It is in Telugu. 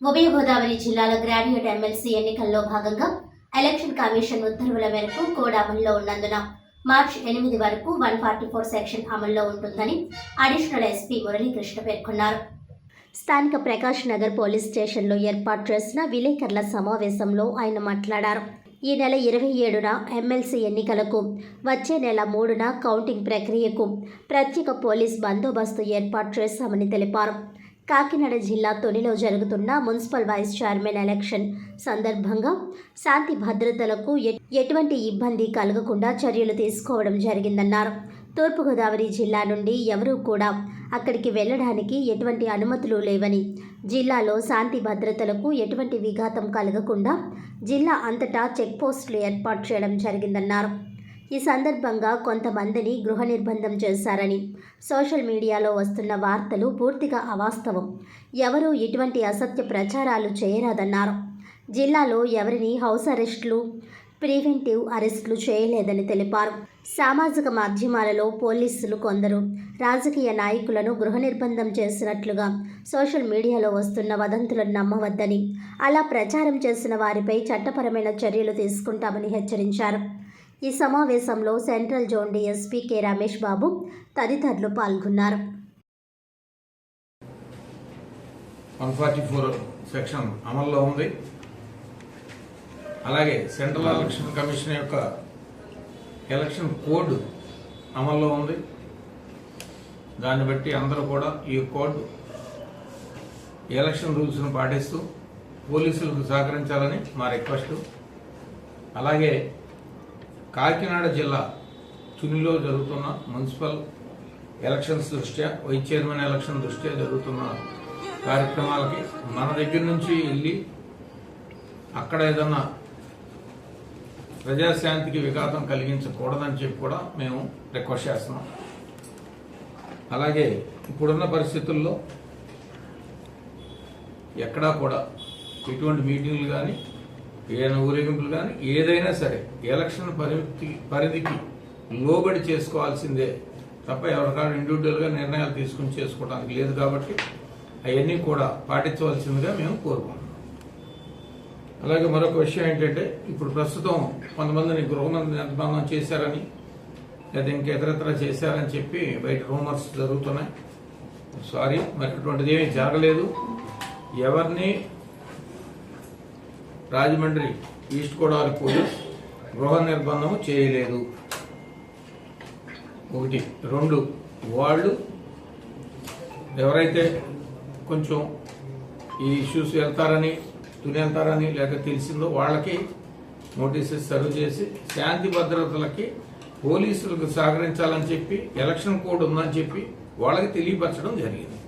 ఉభయ గోదావరి జిల్లాల గ్రాడ్యుయేట్ ఎమ్మెల్సీ ఎన్నికల్లో భాగంగా ఎలక్షన్ కమిషన్ ఉత్తర్వుల మేరకు కోడ్ అమల్లో ఉన్నందున మార్చి ఎనిమిది వరకు వన్ ఫార్టీ ఫోర్ సెక్షన్ అమల్లో ఉంటుందని అడిషనల్ ఎస్పీ మురళీకృష్ణ పేర్కొన్నారు. స్థానిక ప్రకాష్ నగర్ పోలీస్ స్టేషన్లో ఏర్పాటు చేసిన విలేకరుల సమావేశంలో ఆయన మాట్లాడారు. ఈ నెల ఇరవై ఏడున ఎమ్మెల్సీ ఎన్నికలకు వచ్చే నెల మూడున కౌంటింగ్ ప్రక్రియకు ప్రత్యేక పోలీస్ బందోబస్తు ఏర్పాటు చేశామని తెలిపారు. కాకినాడ జిల్లా తొలిలో జరుగుతున్న మున్సిపల్ వైస్ చైర్మన్ ఎలక్షన్ సందర్భంగా శాంతి భద్రతలకు ఎటువంటి ఇబ్బంది కలగకుండా చర్యలు తీసుకోవడం జరిగిందన్నారు. తూర్పుగోదావరి జిల్లా నుండి ఎవరూ కూడా అక్కడికి వెళ్ళడానికి ఎటువంటి అనుమతులు లేవని జిల్లాలో శాంతి భద్రతలకు ఎటువంటి విఘాతం కలగకుండా జిల్లా అంతటా చెక్పోస్టులు ఏర్పాటు చేయడం జరిగిందన్నారు. ఈ సందర్భంగా కొంతమందిని గృహ నిర్బంధం చేశారని సోషల్ మీడియాలో వస్తున్న వార్తలు పూర్తిగా అవాస్తవం. ఎవరూ ఇటువంటి అసత్య ప్రచారాలు చేయరాదన్నారు. జిల్లాలో ఎవరిని హౌస్ అరెస్టులు ప్రివెంటివ్ అరెస్టులు చేయలేదని తెలిపారు. సామాజిక మాధ్యమాలలో పోలీసులు కొందరు రాజకీయ నాయకులను గృహ నిర్బంధం చేసినట్లుగా సోషల్ మీడియాలో వస్తున్న వదంతులను నమ్మవద్దని అలా ప్రచారం చేసిన వారిపై చట్టపరమైన చర్యలు తీసుకుంటామని హెచ్చరించారు. ఈ సమావేశంలో central zone DSP K Ramesh Babu తదితరులు పాల్గొన్నారు. వన్ ఫార్టీ ఫోర్ సెక్షన్ అమల్లో ఉంది. అలాగే సెంట్రల్ ఎలక్షన్ కమిషన్ యొక్క ఎలక్షన్ కోడ్ అమల్లో ఉంది. దాన్ని బట్టి అందరూ కూడా ఈ కోడ్ ఎలక్షన్ రూల్స్ను పాటిస్తూ పోలీసులకు సహకరించాలని మా రిక్వెస్ట్. అలాగే కాకినాడ జిల్లా తునిలో జరుగుతున్న మున్సిపల్ ఎలక్షన్స్ దృష్ట్యా వైస్ చైర్మన్ ఎలక్షన్ దృష్ట్యా జరుగుతున్న కార్యక్రమాలకి మన దగ్గర నుంచి వెళ్ళి అక్కడ ఏదన్నా ప్రజాశాంతికి విఘాతం కలిగించకూడదని చెప్పి కూడా మేము రిక్వెస్ట్ చేస్తున్నాం. అలాగే ఇప్పుడున్న పరిస్థితుల్లో ఎక్కడా కూడా ఎటువంటి మీటింగ్లు కానీ ఏ ఊరేగింపులు కానీ ఏదైనా సరే ఎలక్షన్ పరిమితి పరిధికి లోబడి చేసుకోవాల్సిందే తప్ప ఎవరికైనా ఇండివిజువల్గా నిర్ణయాలు తీసుకుని చేసుకోవడానికి లేదు కాబట్టి అవన్నీ కూడా పాటించవలసిందిగా మేము కోరుకుంటున్నాం. అలాగే మరొక విషయం ఏంటంటే ఇప్పుడు ప్రస్తుతం కొంతమందిని గృహమంత్రి నిర్బంధం చేశారని లేదా ఇంకా ఇతరత్ర చేశారని చెప్పి బయట రూమర్స్ జరుగుతున్నాయి. సారీ మరి అటువంటిది ఏమీ జరగలేదు. ఎవరిని రాజమండ్రి ఈస్ట్ గోదావరి పోలీస్ గృహ నిర్బంధం చేయలేదు. ఒకటి. రెండు. వాళ్ళు ఎవరైతే కొంచెం ఈ ఇష్యూస్ వెళ్తారని తుని లేక తెలిసిందో వాళ్ళకి నోటీసెస్ సర్వ్ చేసి శాంతి భద్రతలకి పోలీసులకు సహకరించాలని చెప్పి ఎలక్షన్ కోడ్ ఉందని చెప్పి వాళ్ళకి తెలియపరచడం జరిగింది.